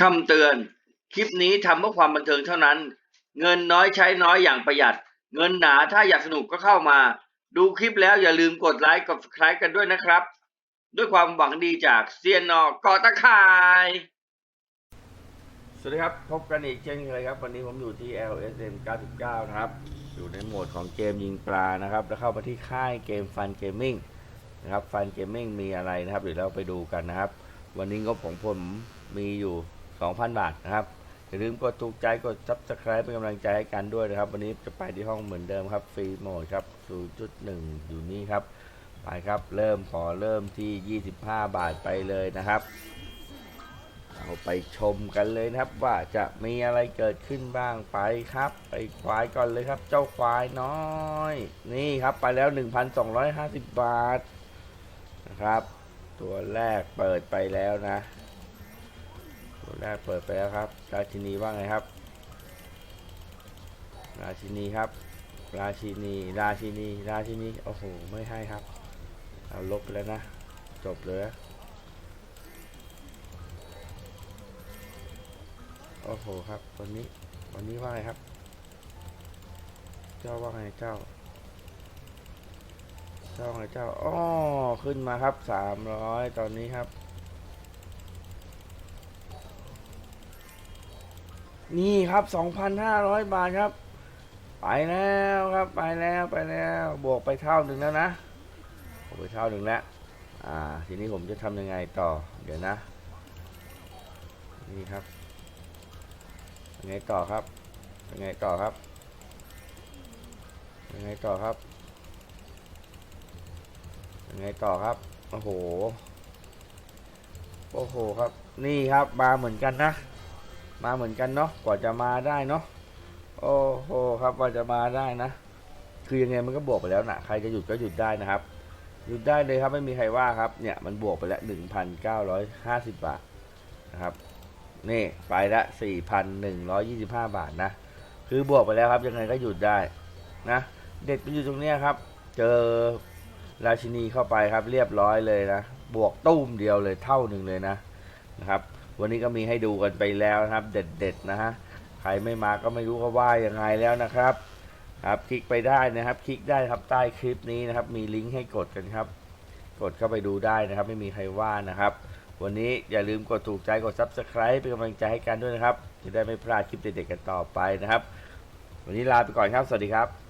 คำเตือน คลิปนี้ทำเพื่อความบันเทิงเท่านั้น เงินน้อยใช้น้อยอย่างประหยัด เงินหนาถ้าอยากสนุกก็เข้ามา ดูคลิปแล้วอย่าลืมกดไลค์กด subscribe กันด้วยนะครับ ด้วยความหวังดีจากเซียนนอกอตะข่าย สวัสดีครับ พบกันอีกเช่นเคยครับ วันนี้ผมอยู่ที่ LSM 99 นะครับ อยู่ในโหมดของเกมยิงปลานะครับ แล้วเข้ามาที่ค่ายเกมฟันเกมมิ่งนะครับฟันเกมมิ่งมีอะไรนะครับ เดี๋ยวเราไปดูกันนะครับ วันนี้งบของผมมีอยู่ 2,000 บาทนะครับอย่าลืมกดถูกใจกด subscribe เป็นกำลังใจให้กันด้วยนะครับ วันนี้จะไปที่ห้องเหมือนเดิมครับ ฟรีโหมดครับ 0.1 อยู่นี่ครับ ไปครับ เริ่มขอเริ่มที่ 25 บาทไปเลยนะครับ เราไปชมกันเลยนะครับ ว่าจะมีอะไรเกิดขึ้นบ้างไปครับ ไปควายก่อนเลยครับ เจ้าควายน้อย นี่ครับไปแล้ว 1,250 บาทนะครับ ตัวแรกเปิดไปแล้วนะ แรกเปิดไปแล้วครับ ราชินีว่าไงครับ ราชินีครับ ราชินี ราชินี ราชินี โอ้โห ไม่ให้ครับ เอาลบไปแล้วนะ จบเลยนะโอ้โหครับ วันนี้ วันนี้ว่าไงครับ เจ้าว่าไงเจ้า เจ้าว่าไงเจ้าอ้อขึ้นมาครับสามร้อยตอนนี้ครับ นี่ครับ 2,500 บาทครับ ไปแล้วครับไปแล้วไปแล้วบวกไปเท่าหนึ่งแล้วนะบวกไปเท่าหนึ่งแล้วอ่าทีนี้ผมจะทำยังไงต่อเดี๋ยวนะ นี่ครับยังไงต่อครับยังไงต่อครับยังไงต่อครับยังไงต่อครับโอ้โหโอ้โหครับ นี่ครับมาเหมือนกันนะ มาเหมือนกันเนาะกว่าจะมาได้เนาะโอ้โหครับกว่าจะมาได้นะ คือยังไงมันก็บวกไปแล้วนะใครจะหยุดก็หยุดได้นะครับ หยุดได้เลยครับไม่มีใครว่าครับเนี่ยมันบวกไปแล้วหนึ่งพันเก้าร้อยห้าสิบบาทนะครับนี่ไปละสี่พันหนึ่งร้อยยี่สิบห้าบาทนะคือบวกไปแล้วครับยังไงก็หยุดได้นะเด็ดไปอยู่ตรงเนี้ยครับ เจอราชินีเข้าไปครับเรียบร้อยเลยนะบวกตุ้มเดียวเลยเท่าหนึ่งเลยนะนะครับ วันนี้ก็มีให้ดูกันไปแล้วนะครับ เด็ดๆนะฮะใครไม่มาก็ไม่รู้ก็ว่ายังไงแล้วนะครับ ครับคลิกไปได้นะครับ คลิกได้ครับใต้คลิปนี้นะครับ มีลิงก์ให้กดกันครับ กดเข้าไปดูได้นะครับ ไม่มีใครว่านะครับ วันนี้อย่าลืมกดถูกใจกด subscribe เป็นกำลังใจให้กันด้วยนะครับ จะได้ไม่พลาดคลิปเด็ดๆกันต่อไปนะครับ วันนี้ลาไปก่อนครับ สวัสดีครับ